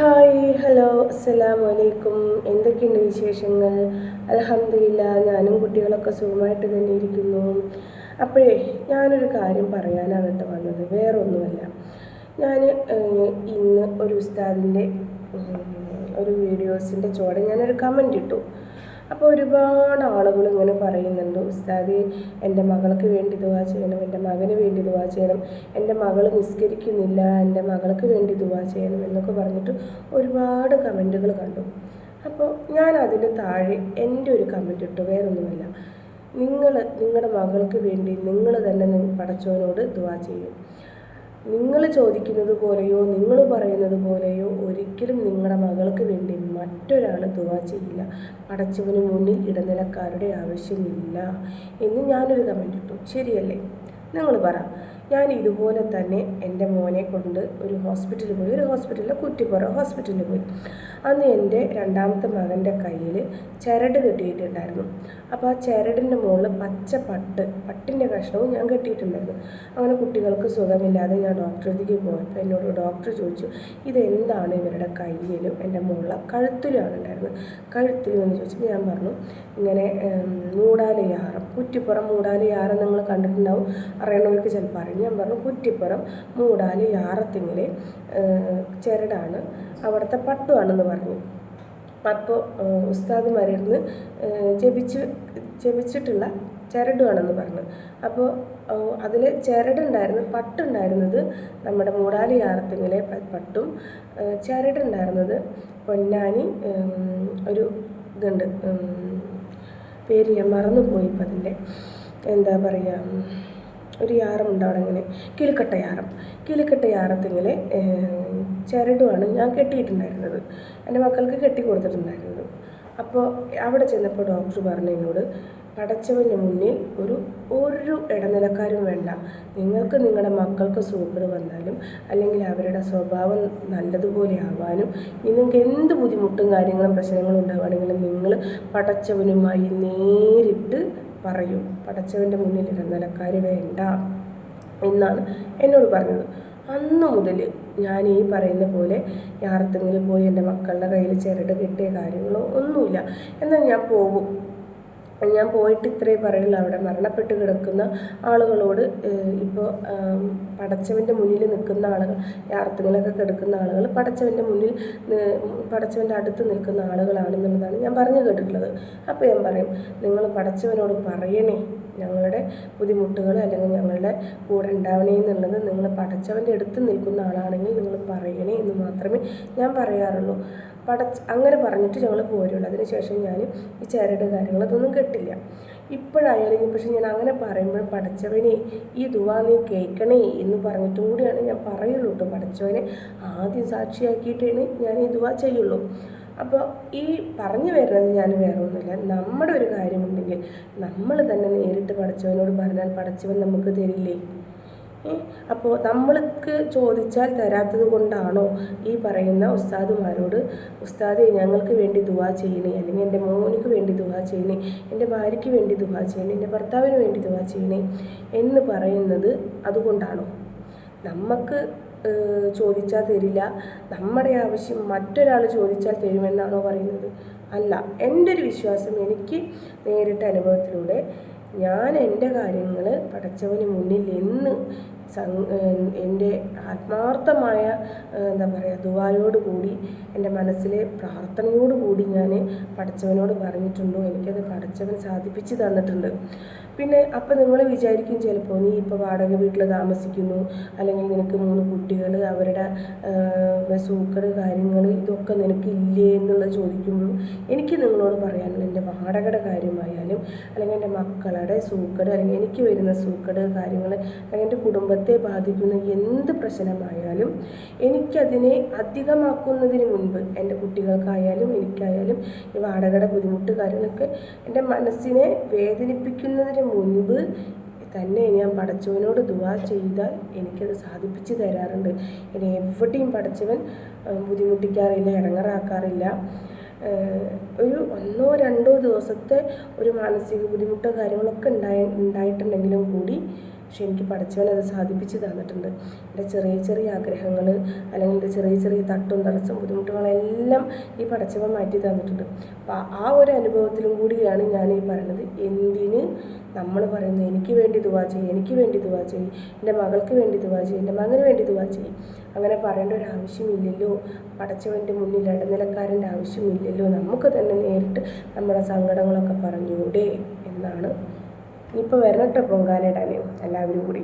Hi hello അസ്സലാമു അലൈക്കും എന്തൊക്കെയുണ്ട് വിശേഷങ്ങൾ? അലഹമില്ല ഞാനും കുട്ടികളൊക്കെ സുഖമായിട്ട് തന്നെ ഇരിക്കുന്നു. അപ്പോഴേ ഞാനൊരു കാര്യം പറയാനാണ് കേട്ടോ വന്നത്. വേറൊന്നുമല്ല. ഞാൻ ഇന്ന് ഒരു ഉസ്താദിന്റെ ഒരു വീഡിയോസിന്റെ ചോടെ ഞാനൊരു കമന്റ് ഇട്ടു. അപ്പോൾ ഒരുപാട് ആളുകൾ ഇങ്ങനെ പറയുന്നുണ്ട് ഉസ്താദി എന്റെ മകൾക്ക് വേണ്ടി ദുവാ ചെയ്യണം എന്റെ മകന് വേണ്ടി ദുവാ ചെയ്യണം എന്റെ മകൾ നിസ്കരിക്കുന്നില്ല എന്റെ മകൾക്ക് വേണ്ടി ദുവാ ചെയ്യണം എന്നൊക്കെ പറഞ്ഞിട്ട് ഒരുപാട് കമന്റുകൾ കണ്ടു. അപ്പോൾ ഞാൻ അതിന് താഴെ എന്റെ ഒരു കമന്റ് ഇട്ടു വേറൊന്നുമല്ല. നിങ്ങൾ നിങ്ങളുടെ മകൾക്ക് വേണ്ടി നിങ്ങൾ തന്നെ പടച്ചവനോട് ദുവാ ചെയ്യും. നിങ്ങൾ ചോദിക്കുന്നത് പോലെയോ നിങ്ങൾ പറയുന്നത് പോലെയോ ഒരിക്കലും നിങ്ങളുടെ മകൾക്ക് വേണ്ടി മറ്റൊരാൾ ദുവാ ചെയ്യില്ല. പടച്ചവന് മുന്നിൽ ഇടനിലക്കാരുടെ ആവശ്യമില്ല എന്ന് ഞാനൊരു കമന്റ് ഇട്ടു. ശരിയല്ലേ? നിങ്ങൾ പറ. ഞാൻ ഇതുപോലെ തന്നെ എന്റെ മോനെ കൊണ്ട് ഒരു ഹോസ്പിറ്റലിൽ പോയി ഒരു ഹോസ്പിറ്റലിൽ കുറ്റിപ്പുറ ഹോസ്പിറ്റലിൽ പോയി. അന്ന് എന്റെ രണ്ടാമത്തെ മകന്റെ കയ്യിൽ ചരട് കെട്ടിയിട്ടുണ്ടായിരുന്നു. അപ്പോൾ ആ ചരടിന്റെ മുകളിൽ പച്ച പട്ട് പട്ടിന്റെ കഷ്ണവും ഞാൻ കെട്ടിയിട്ടുണ്ടായിരുന്നു. അങ്ങനെ കുട്ടികൾക്ക് സുഖമില്ലാതെ ഞാൻ ഡോക്ടറെ അടുത്തേക്ക് പോയപ്പോൾ എന്നോട് ഡോക്ടർ ചോദിച്ചു ഇതെന്താണ് ഇവരുടെ കയ്യിലും എന്റെ മുകളിൽ കഴുത്തിലുമാണ് ഉണ്ടായിരുന്നത് കഴുത്തിലും എന്ന് ചോദിച്ചപ്പോൾ ഞാൻ പറഞ്ഞു ഇങ്ങനെ മൂടാലയാറം കുറ്റിപ്പുറം മൂടാലയാറം നിങ്ങൾ കണ്ടിട്ടുണ്ടാവും. അറിയണവർക്ക് ചിലപ്പോൾ അറിയും. ഞാൻ പറഞ്ഞു കുറ്റിപ്പുറം മൂടാൽ യാറത്തിങ്ങിലെ ചരടാണ്. അവിടുത്തെ പട്ടുവാണെന്ന് പറഞ്ഞു. അപ്പോൾ ഉസ്താദുമാരിരുന്ന് ജപിച്ച് ജപിച്ചിട്ടുള്ള ചരടുവാണെന്ന് പറഞ്ഞു. അപ്പോൾ അതിൽ ചരടുണ്ടായിരുന്നു പട്ടുണ്ടായിരുന്നത് നമ്മുടെ മൂടാലി യാറത്തിങ്ങിലെ പട്ടും ചരടുണ്ടായിരുന്നത് പൊന്നാനി ഒരു ഇതുണ്ട് പേര് ഞാൻ മറന്നുപോയി ഇപ്പം അതിന്റെ. എന്താ പറയുക ഒരു യാറമുണ്ട് അവിടെ ഇങ്ങനെ കിലുക്കട്ട യാറം കിലുക്കട്ട യാറത്തിങ്ങനെ ചരടുമാണ് ഞാൻ കെട്ടിയിട്ടുണ്ടായിരുന്നത്. എന്റെ മക്കൾക്ക് കെട്ടി കൊടുത്തിട്ടുണ്ടായിരുന്നത്. അപ്പോൾ അവിടെ ചെന്നപ്പോൾ ഡോക്ടർ പറഞ്ഞു എന്നോട് പടച്ചവന്റെ മുന്നിൽ ഒരു ഒരു ഇടനിലക്കാരും വേണ്ട. നിങ്ങൾക്ക് നിങ്ങളുടെ മക്കൾക്ക് സൂക്കേട് വന്നാലും അല്ലെങ്കിൽ അവരുടെ സ്വഭാവം നല്ലതുപോലെ ആവാനും നിങ്ങൾക്ക് എന്ത് ബുദ്ധിമുട്ടും കാര്യങ്ങളും പ്രശ്നങ്ങളും ഉണ്ടാവുകയാണെങ്കിലും നിങ്ങൾ പടച്ചവനുമായി നേരിട്ട് പറയും. പടച്ചവന്റെ മുന്നിൽ ഇടനിലക്കാർ വേണ്ട എന്നാണ് എന്നോട് പറഞ്ഞത്. അന്ന് മുതൽ ഞാൻ ഈ പറയുന്ന പോലെ യാറത്തെങ്കിലും പോയി എന്റെ മക്കളുടെ കയ്യിൽ ചിരട് കിട്ടിയ കാര്യങ്ങളോ ഒന്നുമില്ല. എന്നാൽ ഞാൻ പോകും. ഞാൻ പോയിട്ട് ഇത്രേ പറയുള്ളൂ. അവിടെ മരണപ്പെട്ട് കിടക്കുന്ന ആളുകളോട് ഇപ്പോൾ പടച്ചവന്റെ മുന്നിൽ നിൽക്കുന്ന ആളുകൾ യാത്രകളൊക്കെ കിടക്കുന്ന ആളുകൾ പടച്ചവന്റെ മുന്നിൽ പടച്ചവന്റെ അടുത്ത് നിൽക്കുന്ന ആളുകളാണെന്നുള്ളതാണ് ഞാൻ പറഞ്ഞു കേട്ടിട്ടുള്ളത്. അപ്പോൾ ഞാൻ പറയും നിങ്ങൾ പടച്ചവനോട് പറയണേ ഞങ്ങളുടെ ബുദ്ധിമുട്ടുകൾ അല്ലെങ്കിൽ ഞങ്ങളുടെ കൂടെ ഉണ്ടാവണേ എന്നുള്ളത് നിങ്ങൾ പടച്ചവന്റെ അടുത്ത് നിൽക്കുന്ന ആളാണെങ്കിൽ നിങ്ങൾ പറയണേ എന്ന് മാത്രമേ ഞാൻ പറയാറുള്ളൂ. പടച്ച് അങ്ങനെ പറഞ്ഞിട്ട് ഞങ്ങൾ പോരുള്ളൂ. അതിനുശേഷം ഞാൻ ഈ ചരട് കാര്യങ്ങൾ അതൊന്നും കെട്ടില്ല. ഇപ്പോഴായാലും പക്ഷെ ഞാൻ അങ്ങനെ പറയുമ്പോൾ പടച്ചവനെ ഈ ദുവാ നീ കേൾക്കണേ എന്ന് പറഞ്ഞിട്ടും കൂടിയാണ് ഞാൻ പറയുള്ളൂ കേട്ടോ പടച്ചവനെ. ആദ്യം സാക്ഷിയാക്കിയിട്ടാണ് ഞാൻ ഈ ദുവാ ചെയ്യുള്ളൂ. അപ്പോൾ ഈ പറഞ്ഞു വരുന്നത് ഞാൻ വേറെ ഒന്നുമില്ല നമ്മുടെ ഒരു കാര്യമുണ്ടെങ്കിൽ നമ്മൾ തന്നെ നേരിട്ട് പടച്ചവനോട് പറഞ്ഞാൽ പടച്ചവൻ നമുക്ക് തരില്ലേ? അപ്പോൾ നമ്മൾക്ക് ചോദിച്ചാൽ തരാത്തത് കൊണ്ടാണോ ഈ പറയുന്ന ഉസ്താദുമാരോട് ഉസ്താദെ ഞങ്ങൾക്ക് വേണ്ടി ദുവാ ചെയ്യണേ അല്ലെങ്കിൽ എന്റെ മോനിക്ക് വേണ്ടി ദുവാ ചെയ്യണേ എന്റെ ഭാര്യയ്ക്ക് വേണ്ടി ദുവാ ചെയ്യണേ എന്റെ ഭർത്താവിന് വേണ്ടി ദുവാ ചെയ്യണേ എന്ന് പറയുന്നത് അതുകൊണ്ടാണോ? നമുക്ക് ചോദിച്ചാൽ തരില്ല. നമ്മുടെ ആവശ്യം മറ്റൊരാൾ ചോദിച്ചാൽ തരുമെന്നാണോ പറയുന്നത്? അല്ല. എന്റെ ഒരു വിശ്വാസം എനിക്ക് നേരിട്ട അനുഭവത്തിലൂടെ ഞാൻ എന്റെ കാര്യങ്ങൾ പടച്ചവന് മുന്നിൽ എന്ന് എന്റെ ആത്മാർത്ഥമായ എന്താ പറയുക ദുബായോടുകൂടി എന്റെ മനസ്സിലെ പ്രാർത്ഥനയോടുകൂടി ഞാൻ പഠിച്ചവനോട് പറഞ്ഞിട്ടുണ്ടോ? എനിക്കത് പഠിച്ചവൻ സാധിപ്പിച്ച് തന്നിട്ടുണ്ട്. പിന്നെ അപ്പം നിങ്ങൾ വിചാരിക്കും ചിലപ്പോൾ നീ ഇപ്പോൾ വാടക വീട്ടിൽ താമസിക്കുന്നു അല്ലെങ്കിൽ നിനക്ക് മൂന്ന് കുട്ടികൾ അവരുടെ സൂക്കർ കാര്യങ്ങൾ ഇതൊക്കെ നിനക്ക് ഇല്ലേ എന്നുള്ളത് ചോദിക്കുമ്പോൾ എനിക്ക് നിങ്ങളോട് പറയാനുള്ള എന്റെ വാടകയുടെ കാര്യമായാലും അല്ലെങ്കിൽ എന്റെ മക്കളുടെ സൂക്കട് അല്ലെങ്കിൽ എനിക്ക് വരുന്ന സൂക്കട് കാര്യങ്ങൾ അല്ലെങ്കിൽ എന്റെ കുടുംബത്തെ ബാധിക്കുന്ന എന്ത് പ്രശ്നമായാലും എനിക്കതിനെ അധികമാക്കുന്നതിന് മുൻപ് എന്റെ കുട്ടികൾക്കായാലും എനിക്കായാലും ഈ വാടകയുടെ ബുദ്ധിമുട്ട് കാര്യങ്ങളൊക്കെ എന്റെ മനസ്സിനെ വേദനിപ്പിക്കുന്നതിന് മുൻപ് തന്നെ ഞാൻ പടച്ചവനോട് ദുവാ ചെയ്താൽ എനിക്കത് സാധിപ്പിച്ച് തരാറുണ്ട്. ഇനി എവിടെയും പടച്ചവൻ ബുദ്ധിമുട്ടിക്കാറില്ല ഇടങ്ങറാക്കാറില്ല. ഒരു ഒന്നോ രണ്ടോ ദിവസത്തെ ഒരു മാനസിക ബുദ്ധിമുട്ടോ കാര്യങ്ങളൊക്കെ ഉണ്ടായി ഉണ്ടായിട്ടുണ്ടെങ്കിലും കൂടി പക്ഷെ എനിക്ക് പഠിച്ചവൻ അത് സാധിപ്പിച്ച് തന്നിട്ടുണ്ട്. എന്റെ ചെറിയ ചെറിയ ആഗ്രഹങ്ങൾ അല്ലെങ്കിൽ എന്റെ ചെറിയ ചെറിയ തട്ടും തടസ്സം ബുദ്ധിമുട്ടുകളെല്ലാം ഈ പഠിച്ചവൻ മാറ്റി തന്നിട്ടുണ്ട്. അപ്പോൾ ആ ഒരു അനുഭവത്തിലും കൂടിയാണ് ഞാൻ ഈ പറയുന്നത് എന്തിന് നമ്മൾ പറയുന്നത് എനിക്ക് വേണ്ടി ദുവാ ചെയ്യും എനിക്ക് വേണ്ടി ദുവാ ചെയ്യും എന്റെ മകൾക്ക് വേണ്ടി ദുവാ ചെയ്യും എന്റെ മകന് വേണ്ടി ദുവാ ചെയ്യും. അങ്ങനെ പറയേണ്ട ഒരു ആവശ്യമില്ലല്ലോ. പടച്ചവന്റെ മുന്നിൽ ഇടനിലക്കാരന്റെ ആവശ്യമില്ലല്ലോ. നമുക്ക് തന്നെ നേരിട്ട് നമ്മുടെ സങ്കടങ്ങളൊക്കെ പറഞ്ഞൂടെ എന്നാണ് ഇനിയിപ്പോൾ വരണം കേട്ടോ പൊങ്കാലിടാൻ എല്ലാവരും കൂടി.